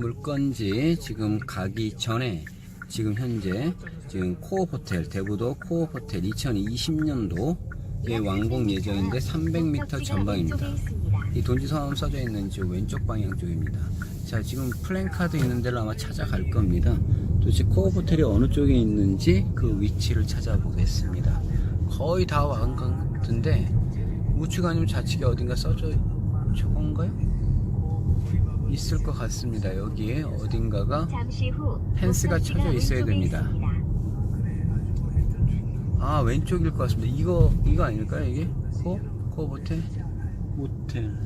물건지 지금 가기 전에 지금 현재 지금 코업 호텔 대부도 코업 호텔 2020년도에 완공 예정인데 300m 전방입니다. 이 돈지 성함 써져 있는 지 왼쪽 방향 쪽입니다. 자 지금 플랜카드 있는 데를 아마 찾아갈 겁니다. 도대체 코업 호텔이 어느 쪽에 있는지 그 위치를 찾아보겠습니다. 거의 다완것 같은데 우측 아니면 좌측에 어딘가 써져 저건가요? 있을 것 같습니다. 여기에 어딘가가 펜스가 쳐져 있어야 됩니다. 아 왼쪽일 것 같습니다. 이거 이거 아닐까요 이게? 코? 코 호텔? 호텔.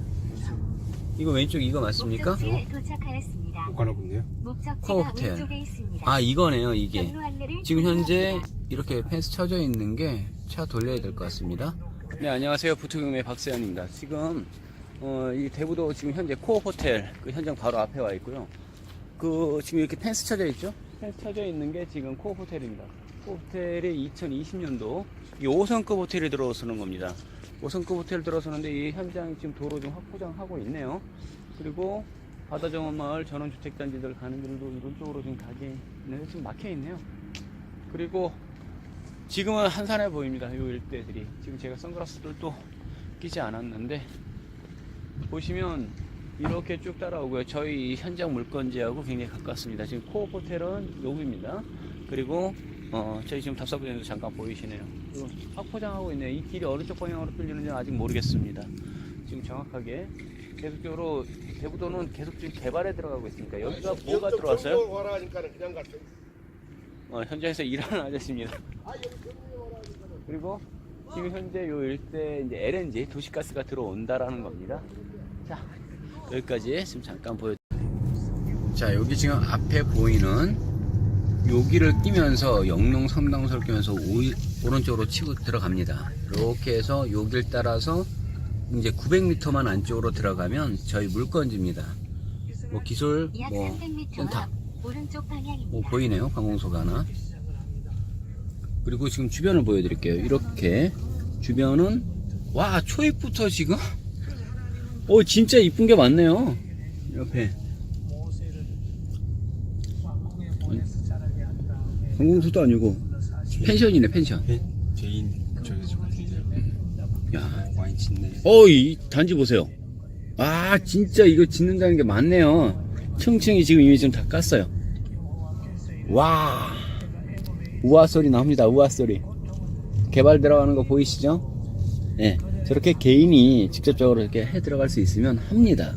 이거 왼쪽 이거 맞습니까? 도착하였습니다. 코 호텔. 왼쪽에 있습니다. 아 이거네요 이게. 지금 현재. 이렇게 펜스 쳐져 있는 게 차 돌려야 될 것 같습니다. 네 안녕하세요 부투금의 박세현입니다. 지금 어, 이 대부도 지금 현재 코어 호텔 그 현장 바로 앞에 와 있고요. 그 지금 이렇게 펜스 쳐져 있죠? 펜스 쳐져 있는 게 지금 코어 호텔입니다. 코어 호텔이 2020년도 이 5성급 호텔이 들어서는 겁니다. 5성급 호텔 들어서는데 이 현장 지금 도로 좀 확보장하고 있네요. 그리고 바다정원마을 전원주택단지들 가는 길도 이런 쪽으로 지금 가게 있는데 지금 막혀 있네요. 그리고 지금은 한산해 보입니다. 요 일대들이. 지금 제가 선글라스를 또 끼지 않았는데 보시면 이렇게 쭉 따라오고요. 저희 현장 물건지하고 굉장히 가깝습니다. 지금 코어 호텔은 여기입니다. 그리고 어, 저희 지금 답사부에도 잠깐 보이시네요. 확포장하고 있네요. 이 길이 어느 쪽 방향으로 뚫리는지는 아직 모르겠습니다. 지금 정확하게 계속적으로 대부도는 계속 지금 개발에 들어가고 있으니까 여기가 뭐가 들어왔어요? 와라 하니까 그냥 갔죠. 어, 현장에서 일하는 아저씨입니다. 그리고 지금 현재 요 일대 이제 LNG 도시가스가 들어온다라는 겁니다. 자, 여기까지 지금 잠깐 보여. 자, 여기 지금 앞에 보이는 여기를 끼면서 영농 섬당소를 끼면서 오, 오른쪽으로 치고 들어갑니다. 이렇게 해서 여길 따라서 이제 900m만 안쪽으로 들어가면 저희 물건지입니다. 뭐 기술 약뭐 300m 센터. 뭐 보이네요 관공서가 하나 그리고 지금 주변을 보여드릴게요. 이렇게. 주변은 와 초입부터 지금? 오 진짜 이쁜 게 많네요. 옆에. 관공서도 아니고. 펜션이네 펜션. 개인 저기 저 같은데 야. 와인 짓네. 어이 단지 보세요. 아 진짜 이거 짓는다는 게 많네요. 층층이 지금 이미 좀다 깠어요. 와 우아 소리 나옵니다 우아 소리. 개발 들어가는 거 보이시죠? 네 저렇게 개인이 직접적으로 이렇게 해 들어갈 수 있으면 합니다.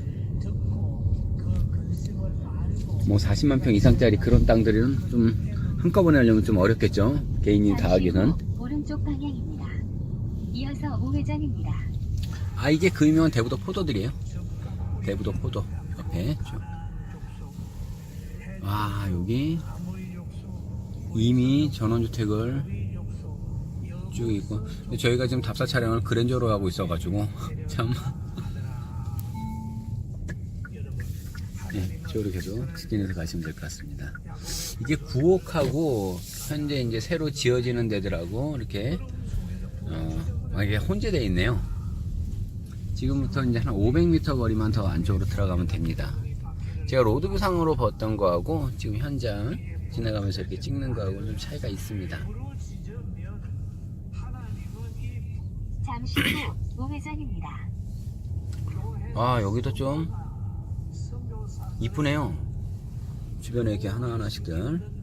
뭐 40만 평 이상짜리 그런 땅들은 좀 한꺼번에 하려면 좀 어렵겠죠? 개인이 다 하기는. 후 오른쪽 방향입니다. 이어서 우회전입니다. 아 이게 그 유명한 대부도 포도들이에요? 대부도 포도 옆에. 쭉. 와 여기 이미 전원주택을 쭉 있고 저희가 지금 답사 촬영을 그랜저로 하고 있어가지고 참. 네, 저로 계속 직진해서 가시면 될 것 같습니다. 이게 구옥하고 현재 이제 새로 지어지는 데들하고 이렇게 어, 아, 이게 혼재되어 있네요. 지금부터 이제 한 500m 거리만 더 안쪽으로 들어가면 됩니다. 제가 로드뷰상으로 봤던 거하고 지금 현장 지나가면서 이렇게 찍는 거하고 좀 차이가 있습니다. 잠시 후 우회전입니다. 아 여기도 좀 이쁘네요. 주변에 이렇게 하나하나씩들.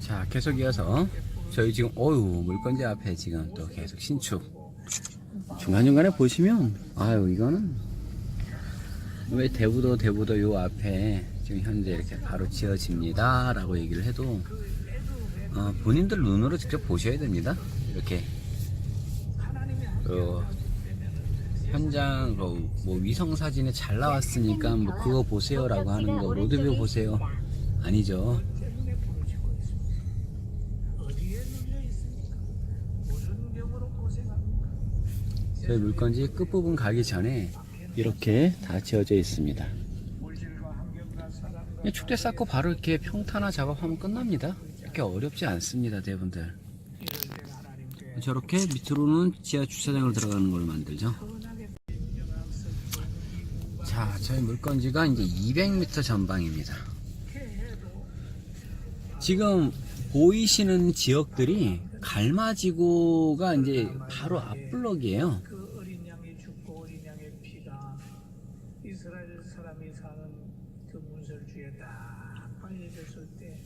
자 계속 이어서 저희 지금 어유 물건지 앞에 지금 또 계속 신축 중간중간에 보시면 아유 이거는 왜 대부도 대부도 요 앞에 지금 현재 이렇게 바로 지어집니다 라고 얘기를 해도 어, 본인들 눈으로 직접 보셔야 됩니다. 이렇게. 그 현장 그뭐 위성 사진에 잘 나왔으니까 뭐 그거 보세요 라고 하는 거 로드뷰 보세요. 아니죠. 저희 물건지 끝부분 가기 전에 이렇게 다 지어져 있습니다. 그냥 축대 쌓고 바로 이렇게 평탄화 작업하면 끝납니다. 이렇게 어렵지 않습니다, 대분들. 저렇게 밑으로는 지하 주차장을 들어가는 걸 만들죠. 자, 저희 물건지가 이제 200m 전방입니다. 지금 보이시는 지역들이 갈마지구가 이제 바로 앞블럭이에요. 그 어린 양이 죽고 어린 양의 피가 이스라엘 사람이 사는 그 문설주에 딱 발려졌을 때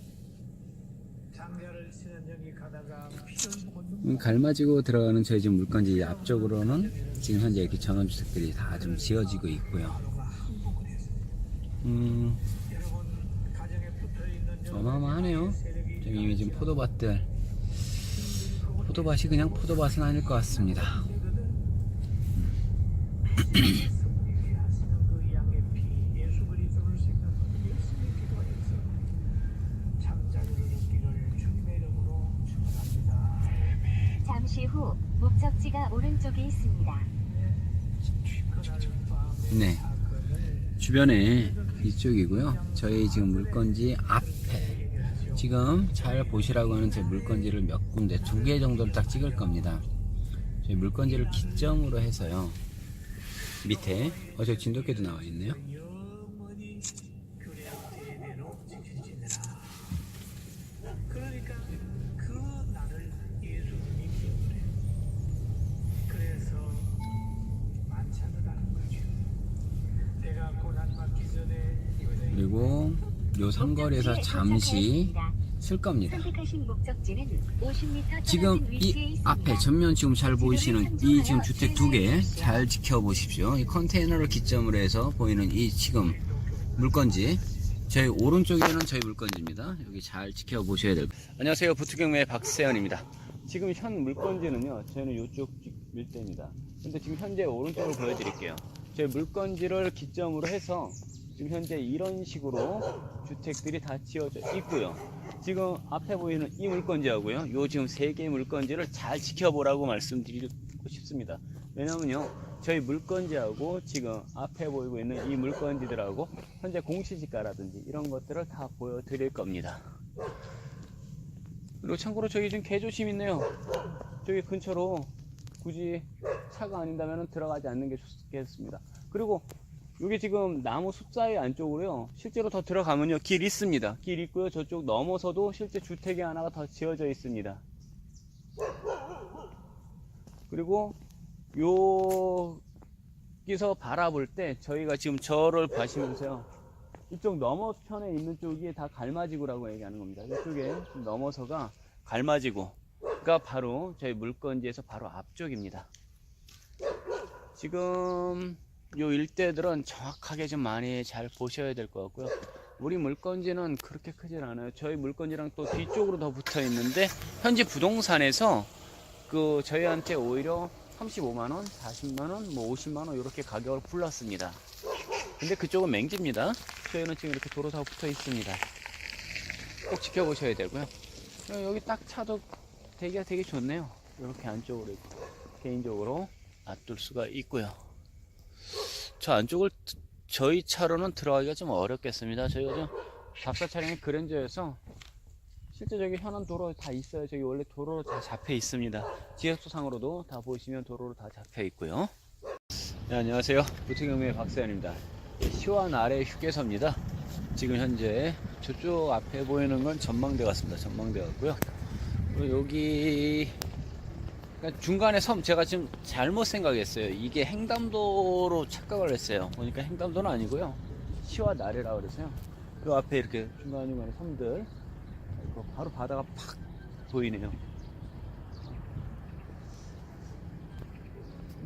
장자를 치는 영이 가다가 피를 보고 음, 갈마지구 들어가는 저희 집 물건지 앞쪽으로는 지금 현재 이렇게 전원주택들이 다 좀 지어지고 있고요. 음, 어마어마하네요. 지금 포도밭들. 포도밭이 그냥 포도밭은 아닐 것 같습니다. 그 양의 피 예수 그리스도를 생각하고 열심히 기도하여서 잠자리를 얻기를 주님의 이름으로 축원합니다. 잠시 후 목적지가 오른쪽에 있습니다. 네. 주변에 이쪽이고요. 저희 지금 물건지 앞에 지금 잘 보시라고 하는 제 물건지를 몇 군데 두 개 정도를 딱 찍을 겁니다. 저희 물건지를 기점으로 해서요. 밑에 어저 진돗개도 나와 있네요. 영원히 교례 대대로 지키시니라. 그러니까 그 날을 예수님이 기억을 해요. 그래서 만찬을 하는 거죠. 내가 고난받기 전에 이거는 그리고 요 상거리에서 잠시. 쓸 겁니다. 선택하신 목적지는 50m 지금 이. 앞에 전면 지금 잘 보이시는 이 지금 주택 두 개 잘 지켜보십시오. 이 컨테이너를 기점으로 해서 보이는 이 지금 물건지 저희 오른쪽에는 저희 물건지입니다. 여기 잘 지켜보셔야 될 거예요. 안녕하세요. 부투경매 박세현입니다. 지금 현 물건지는요. 저희는 이쪽 일대입니다. 근데 지금 현재 오른쪽을 보여드릴게요. 저희 물건지를 기점으로 해서 지금 현재 이런 식으로 주택들이 다 지어져 있고요. 지금 앞에 보이는 이 물건지하고요. 요 지금 세 개의 물건지를 잘 지켜보라고 말씀드리고 싶습니다. 왜냐면요. 저희 물건지하고 지금 앞에 보이고 있는 이 물건지들하고 현재 공시지가라든지 이런 것들을 다 보여드릴 겁니다. 그리고 참고로 저기 좀 개조심 있네요. 저기 근처로 굳이 차가 아닌다면 들어가지 않는 게 좋겠습니다. 그리고 여기 지금 나무 숲 사이 안쪽으로요. 실제로 더 들어가면요. 길 있습니다. 길 있고요. 저쪽 넘어서도 실제 주택이 하나가 더 지어져 있습니다. 그리고 여기서 바라볼 때 저희가 지금 저를 봐시면서요. 이쪽 너머편에 있는 쪽이 다 갈마지구라고 얘기하는 겁니다. 이쪽에 좀 넘어서가 갈마지구가 바로 저희 물건지에서 바로 앞쪽입니다. 지금 요 일대들은 정확하게 좀 많이 잘 보셔야 될 것 같고요. 우리 물건지는 그렇게 크진 않아요. 저희 물건지랑 또 뒤쪽으로 더 붙어 있는데 현재 부동산에서 그 저희한테 오히려 35만 원, 40만 원, 뭐 50만 원 이렇게 가격을 불렀습니다. 근데 그쪽은 맹지입니다. 저희는 지금 이렇게 도로 다 붙어 있습니다. 꼭 지켜보셔야 되고요. 어, 여기 딱 차도 되기가 되게 좋네요. 이렇게 안쪽으로 개인적으로 놔둘 수가 있고요. 저 안쪽을 저희 차로는 들어가기가 좀 어렵겠습니다. 저희가 좀 잡사 차량이 그랜저여서 실제 저기 현안 도로 다 있어요. 저기 원래 도로로 다 잡혀 있습니다. 지역수상으로도 다 보시면 도로로 다 잡혀 있고요. 네, 안녕하세요. 부팅경매의 박세현입니다. 시원 아래 휴게소입니다. 지금 현재 저쪽 앞에 보이는 건 전망대 같습니다. 전망대 같고요. 그리고 여기 그러니까 중간에 섬 제가 지금 잘못 생각했어요. 이게 횡담도로 착각을 했어요. 보니까 횡담도는 아니고요. 시와 나래라 그래서요. 그 앞에 이렇게 중간중간에 섬들 바로 바다가 팍 보이네요.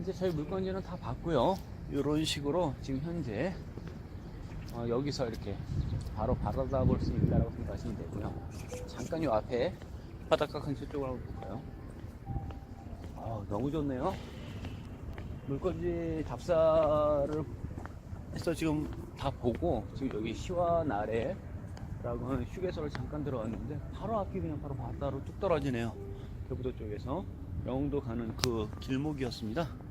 이제 저희 물건지는 다 봤고요. 이런 식으로 지금 현재 어, 여기서 이렇게 바로 바라다 볼 수 있다고 생각하시면 되고요. 잠깐 요 앞에 바닷가 근처 쪽으로 너무 좋네요. 물건지 답사를 해서 지금 다 보고 지금 여기 시와 나래라고 하는 휴게소를 잠깐 들어왔는데 바로 앞이 그냥 바로 바다로 뚝 떨어지네요. 대부도 쪽에서 영도 가는 그 길목이었습니다.